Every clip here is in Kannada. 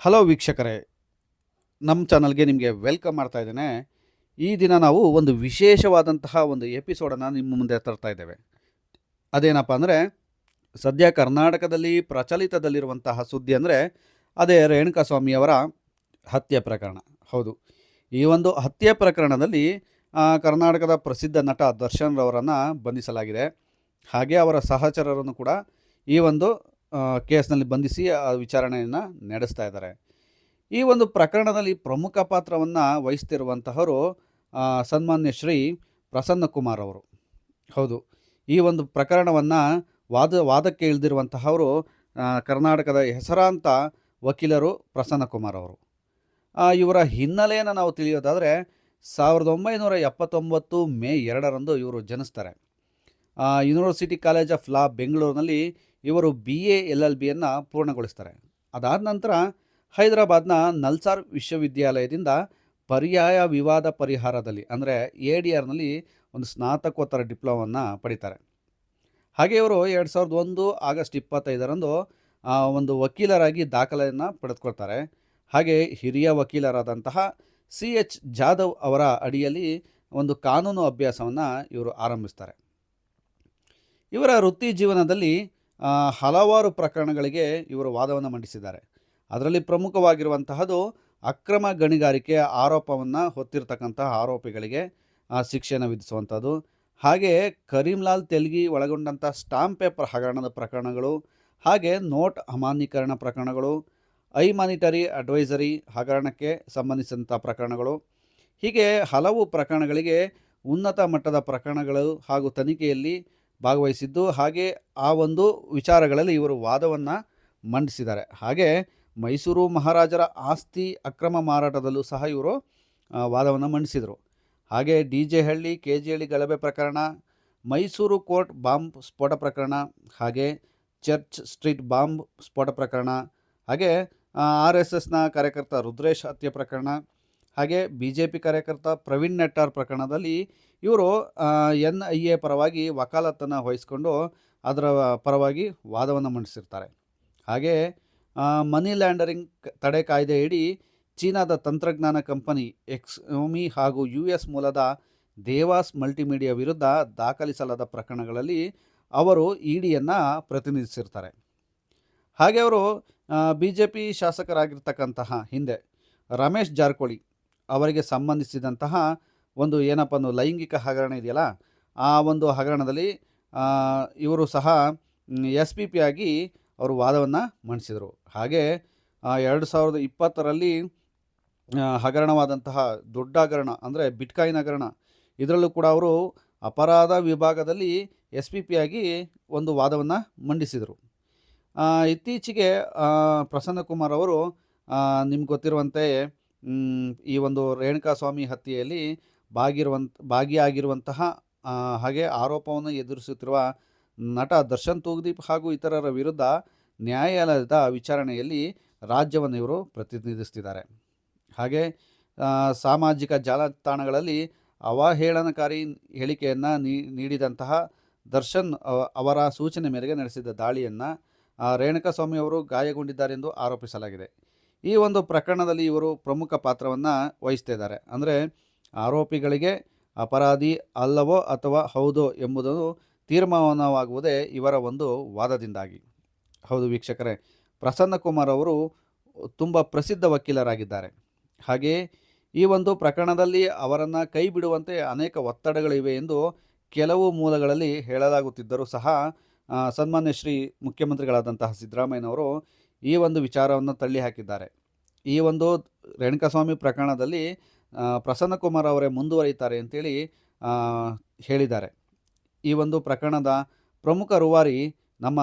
ಹಲೋ ವೀಕ್ಷಕರೇ, ನಮ್ಮ ಚಾನಲ್ಗೆ ನಿಮಗೆ ವೆಲ್ಕಮ್ ಮಾಡ್ತಾ ಇದ್ದೇನೆ. ಈ ದಿನ ನಾವು ಒಂದು ವಿಶೇಷವಾದಂತಹ ಒಂದು ಎಪಿಸೋಡನ್ನು ನಿಮ್ಮ ಮುಂದೆ ತರ್ತಾ ಇದ್ದೇವೆ. ಅದೇನಪ್ಪ ಅಂದರೆ, ಸದ್ಯ ಕರ್ನಾಟಕದಲ್ಲಿ ಪ್ರಚಲಿತದಲ್ಲಿರುವಂತಹ ಸುದ್ದಿ ಅಂದರೆ, ಅದೇ ರೇಣುಕಾಸ್ವಾಮಿಯವರ ಹತ್ಯೆ ಪ್ರಕರಣ. ಹೌದು, ಈ ಒಂದು ಹತ್ಯೆ ಪ್ರಕರಣದಲ್ಲಿ ಕರ್ನಾಟಕದ ಪ್ರಸಿದ್ಧ ನಟ ದರ್ಶನ್ ರವರನ್ನು ಬಂಧಿಸಲಾಗಿದೆ. ಹಾಗೆ ಅವರ ಸಹಚರರನ್ನು ಕೂಡ ಈ ಒಂದು ಕೇಸ್ನಲ್ಲಿ ಬಂಧಿಸಿ ಆ ವಿಚಾರಣೆಯನ್ನು ನಡೆಸ್ತಾ ಇದ್ದಾರೆ. ಈ ಒಂದು ಪ್ರಕರಣದಲ್ಲಿ ಪ್ರಮುಖ ಪಾತ್ರವನ್ನು ವಹಿಸ್ತಿರುವಂತಹವರು ಸನ್ಮಾನ್ಯ ಶ್ರೀ ಪ್ರಸನ್ನ ಕುಮಾರ್ ಅವರು. ಹೌದು, ಈ ಒಂದು ಪ್ರಕರಣವನ್ನು ವಾದ, ವಾದಕ್ಕೆ ಇಳಿದಿರುವಂತಹವರು ಕರ್ನಾಟಕದ ಹೆಸರಾಂತ ವಕೀಲರು ಪ್ರಸನ್ನ ಕುಮಾರ್ ಅವರು. ಇವರ ಹಿನ್ನೆಲೆಯನ್ನು ನಾವು ತಿಳಿಯೋದಾದರೆ, ಸಾವಿರದ ಒಂಬೈನೂರ ಎಪ್ಪತ್ತೊಂಬತ್ತು ಮೇ ಎರಡರಂದು ಇವರು ಜನಿಸ್ತಾರೆ. ಯೂನಿವರ್ಸಿಟಿ ಕಾಲೇಜ್ ಆಫ್ ಲಾ ಬೆಂಗಳೂರಿನಲ್ಲಿ ಇವರು ಬಿ ಎ ಎಲ್ ಎಲ್ ಬಿಯನ್ನು ಪೂರ್ಣಗೊಳಿಸ್ತಾರೆ. ಅದಾದ ನಂತರ ಹೈದರಾಬಾದ್ನ ನಲ್ಸಾರ್ ವಿಶ್ವವಿದ್ಯಾಲಯದಿಂದ ಪರ್ಯಾಯ ವಿವಾದ ಪರಿಹಾರದಲ್ಲಿ, ಅಂದರೆ ಎ ಡಿ ಆರ್ನಲ್ಲಿ ಒಂದು ಸ್ನಾತಕೋತ್ತರ ಡಿಪ್ಲೊಮನ್ನು ಪಡಿತಾರೆ. ಹಾಗೆ ಇವರು ಎರಡು ಸಾವಿರದ ಒಂದು ಆಗಸ್ಟ್ ಇಪ್ಪತ್ತೈದರಂದು ಒಂದು ವಕೀಲರಾಗಿ ದಾಖಲೆಯನ್ನು ಪಡೆದುಕೊಳ್ತಾರೆ. ಹಾಗೆ ಹಿರಿಯ ವಕೀಲರಾದಂತಹ ಸಿ ಎಚ್ ಜಾಧವ್ ಅವರ ಅಡಿಯಲ್ಲಿ ಒಂದು ಕಾನೂನು ಅಭ್ಯಾಸವನ್ನು ಇವರು ಆರಂಭಿಸ್ತಾರೆ. ಇವರ ವೃತ್ತಿ ಜೀವನದಲ್ಲಿ ಹಲವಾರು ಪ್ರಕರಣಗಳಿಗೆ ಇವರು ವಾದವನ್ನು ಮಂಡಿಸಿದ್ದಾರೆ. ಅದರಲ್ಲಿ ಪ್ರಮುಖವಾಗಿರುವಂತಹದ್ದು ಅಕ್ರಮ ಗಣಿಗಾರಿಕೆ ಆರೋಪವನ್ನು ಹೊತ್ತಿರತಕ್ಕಂತಹ ಆರೋಪಿಗಳಿಗೆ ಶಿಕ್ಷೆಯನ್ನು ವಿಧಿಸುವಂಥದ್ದು ಹಾಗೆ ಕರೀಂಲಾಲ್ ತೆಲ್ಗಿ ಒಳಗೊಂಡಂಥ ಸ್ಟಾಂಪ್ ಪೇಪರ್ ಹಗರಣದ ಪ್ರಕರಣಗಳು, ಹಾಗೆ ನೋಟ್ ಅಮಾನ್ಯೀಕರಣ ಪ್ರಕರಣಗಳು, ಐ ಮಾನಿಟರಿ ಅಡ್ವೈಸರಿ ಹಗರಣಕ್ಕೆ ಸಂಬಂಧಿಸಿದಂಥ ಪ್ರಕರಣಗಳು. ಹೀಗೆ ಹಲವು ಪ್ರಕರಣಗಳಿಗೆ ಉನ್ನತ ಮಟ್ಟದ ಪ್ರಕರಣಗಳು ಹಾಗೂ ತನಿಖೆಯಲ್ಲಿ ಭಾಗವಹಿಸಿದ್ದು. ಹಾಗೆ ಆ ಒಂದು ವಿಚಾರಗಳಲ್ಲಿ ಇವರು ವಾದವನ್ನು ಮಂಡಿಸಿದ್ದಾರೆ. ಹಾಗೆ ಮೈಸೂರು ಮಹಾರಾಜರ ಆಸ್ತಿ ಅಕ್ರಮ ಮಾರಾಟದಲ್ಲೂ ಸಹ ಇವರು ವಾದವನ್ನು ಮಂಡಿಸಿದರು. ಹಾಗೆ D J Halli K G Halli ಗಲಭೆ ಪ್ರಕರಣ, ಮೈಸೂರು ಕೋರ್ಟ್ ಬಾಂಬ್ ಸ್ಫೋಟ ಪ್ರಕರಣ, ಹಾಗೆ ಚರ್ಚ್ ಸ್ಟ್ರೀಟ್ ಬಾಂಬ್ ಸ್ಫೋಟ ಪ್ರಕರಣ, ಹಾಗೆ ಆರ್ ಎಸ್ ಎಸ್ನ ಕಾರ್ಯಕರ್ತ ರುದ್ರೇಶ್ ಹತ್ಯೆ ಪ್ರಕರಣ ಹಾಗೆ ಬಿ ಜೆ ಪಿ ಕಾರ್ಯಕರ್ತ ಪ್ರವೀಣ್ ನೆಟ್ಟಾರ್ ಪ್ರಕರಣದಲ್ಲಿ ಇವರು ಎನ್ ಐ ಎ ಪರವಾಗಿ ವಕಾಲತ್ತನ್ನು ವಹಿಸ್ಕೊಂಡು ಅದರ ಪರವಾಗಿ ವಾದವನ್ನು ಮಂಡಿಸಿರ್ತಾರೆ. ಹಾಗೆ ಮನಿ ಲ್ಯಾಂಡರಿಂಗ್ ತಡೆ ಕಾಯ್ದೆಯಡಿ ಚೀನಾದ ತಂತ್ರಜ್ಞಾನ ಕಂಪನಿ ಎಕ್ಸೋಮಿ ಹಾಗೂ ಯು ಎಸ್ ಮೂಲದ ದೇವಾಸ್ ಮಲ್ಟಿಮೀಡಿಯಾ ವಿರುದ್ಧ ದಾಖಲಿಸಲಾದ ಪ್ರಕರಣಗಳಲ್ಲಿ ಅವರು ಇಡಿಯನ್ನು ಪ್ರತಿನಿಧಿಸಿರ್ತಾರೆ. ಹಾಗೆ ಅವರು ಬಿ ಜೆ ಪಿ ಶಾಸಕರಾಗಿರ್ತಕ್ಕಂತಹ ಹಿಂದೆ ರಮೇಶ್ ಜಾರಕಿಹೊಳಿ ಅವರಿಗೆ ಸಂಬಂಧಿಸಿದಂತಹ ಒಂದು ಏನಪ್ಪ ಒಂದು ಲೈಂಗಿಕ ಹಗರಣ ಇದೆಯಲ್ಲ, ಆ ಒಂದು ಹಗರಣದಲ್ಲಿ ಇವರು ಸಹ ಎಸ್ ಪಿ ಪಿ ಆಗಿ ಅವರು ವಾದವನ್ನು ಮಂಡಿಸಿದರು. ಹಾಗೆ ಎರಡು ಸಾವಿರದ ಇಪ್ಪತ್ತರಲ್ಲಿ ಹಗರಣವಾದಂತಹ ದೊಡ್ಡ ಹಗರಣ ಅಂದರೆ ಬಿಟ್ಕಾಯಿನ್ ಹಗರಣ, ಇದರಲ್ಲೂ ಕೂಡ ಅವರು ಅಪರಾಧ ವಿಭಾಗದಲ್ಲಿ ಎಸ್ ಪಿ ಪಿ ಆಗಿ ಒಂದು ವಾದವನ್ನು ಮಂಡಿಸಿದರು. ಇತ್ತೀಚೆಗೆ ಪ್ರಸನ್ನ ಕುಮಾರ್ ಅವರು ನಿಮ್ಗೆ ಗೊತ್ತಿರುವಂತೆ ಈ ಒಂದು ರೇಣುಕಾಸ್ವಾಮಿ ಹತ್ಯೆಯಲ್ಲಿ ಭಾಗಿರುವಂತ ಭಾಗಿಯಾಗಿರುವಂತಹ ಹಾಗೆ ಆರೋಪವನ್ನು ಎದುರಿಸುತ್ತಿರುವ ನಟ ದರ್ಶನ್ ತೂಗ್ದೀಪ್ ಹಾಗೂ ಇತರರ ವಿರುದ್ಧ ನ್ಯಾಯಾಲಯದ ವಿಚಾರಣೆಯಲ್ಲಿ ರಾಜ್ಯವನ್ನು ಇವರು ಪ್ರತಿನಿಧಿಸ್ತಿದ್ದಾರೆ. ಹಾಗೆ ಸಾಮಾಜಿಕ ಜಾಲತಾಣಗಳಲ್ಲಿ ಅವಹೇಳನಕಾರಿ ಹೇಳಿಕೆಯನ್ನು ನೀಡಿದಂತಹ ದರ್ಶನ್ ಅವರ ಸೂಚನೆ ಮೇರೆಗೆ ನಡೆಸಿದ ದಾಳಿಯನ್ನು ರೇಣುಕಾಸ್ವಾಮಿ ಅವರು ಗಾಯಗೊಂಡಿದ್ದಾರೆಂದು ಆರೋಪಿಸಲಾಗಿದೆ. ಈ ಒಂದು ಪ್ರಕರಣದಲ್ಲಿ ಇವರು ಪ್ರಮುಖ ಪಾತ್ರವನ್ನು ವಹಿಸ್ತಾ ಇದ್ದಾರೆ ಅಂದರೆ ಆರೋಪಿಗಳಿಗೆ ಅಪರಾಧಿ ಅಲ್ಲವೋ ಅಥವಾ ಹೌದೋ ಎಂಬುದನ್ನು ತೀರ್ಮಾನವಾಗುವುದೇ ಇವರ ಒಂದು ವಾದದಿಂದಾಗಿ. ಹೌದು ವೀಕ್ಷಕರೇ, ಪ್ರಸನ್ನ ಕುಮಾರ್ ಅವರು ತುಂಬ ಪ್ರಸಿದ್ಧ ವಕೀಲರಾಗಿದ್ದಾರೆ. ಹಾಗೆಯೇ ಈ ಒಂದು ಪ್ರಕರಣದಲ್ಲಿ ಅವರನ್ನು ಕೈ ಬಿಡುವಂತೆ ಅನೇಕ ಒತ್ತಡಗಳಿವೆ ಎಂದು ಕೆಲವು ಮೂಲಗಳಲ್ಲಿ ಹೇಳಲಾಗುತ್ತಿದ್ದರೂ ಸಹ ಸನ್ಮಾನ್ಯ ಶ್ರೀ ಮುಖ್ಯಮಂತ್ರಿಗಳಾದಂತಹ ಸಿದ್ದರಾಮಯ್ಯನವರು ಈ ಒಂದು ವಿಚಾರವನ್ನು ತಳ್ಳಿ ಹಾಕಿದ್ದಾರೆ. ಈ ಒಂದು ರೇಣುಕಾಸ್ವಾಮಿ ಪ್ರಕರಣದಲ್ಲಿ ಪ್ರಸನ್ನಕುಮಾರ್ ಪ್ರಸನ್ನ ಕುಮಾರ್ ಅವರೇ ಮುಂದುವರಿತಾರೆ ಅಂತೇಳಿ ಹೇಳಿದ್ದಾರೆ. ಈ ಒಂದು ಪ್ರಕರಣದ ಪ್ರಮುಖ ರೂವಾರಿ ನಮ್ಮ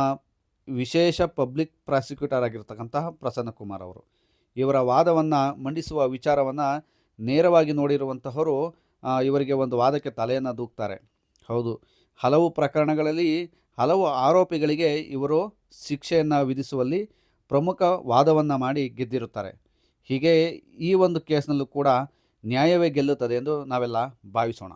ವಿಶೇಷ ಪಬ್ಲಿಕ್ ಪ್ರಾಸಿಕ್ಯೂಟರ್ ಆಗಿರ್ತಕ್ಕಂತಹ ಪ್ರಸನ್ನ ಕುಮಾರ್ ಅವರು. ಇವರ ವಾದವನ್ನು ಮಂಡಿಸುವ ವಿಚಾರವನ್ನು ನೇರವಾಗಿ ನೋಡಿರುವಂತಹವರು ಇವರಿಗೆ ಒಂದು ವಾದಕ್ಕೆ ತಲೆಯನ್ನು ದೂಕ್ತಾರೆ. ಹೌದು, ಹಲವು ಪ್ರಕರಣಗಳಲ್ಲಿ ಹಲವು ಆರೋಪಿಗಳಿಗೆ ಇವರು ಶಿಕ್ಷೆಯನ್ನು ವಿಧಿಸುವಲ್ಲಿ ಪ್ರಮುಖ ವಾದವನ್ನು ಮಾಡಿ ಗೆದ್ದಿರುತ್ತಾರೆ. ಹೀಗೆ ಈ ಒಂದು ಕೇಸ್ನಲ್ಲೂ ಕೂಡ ನ್ಯಾಯವೇ ಗೆಲ್ಲುತ್ತದೆ ಎಂದು ನಾವೆಲ್ಲ ಭಾವಿಸೋಣ.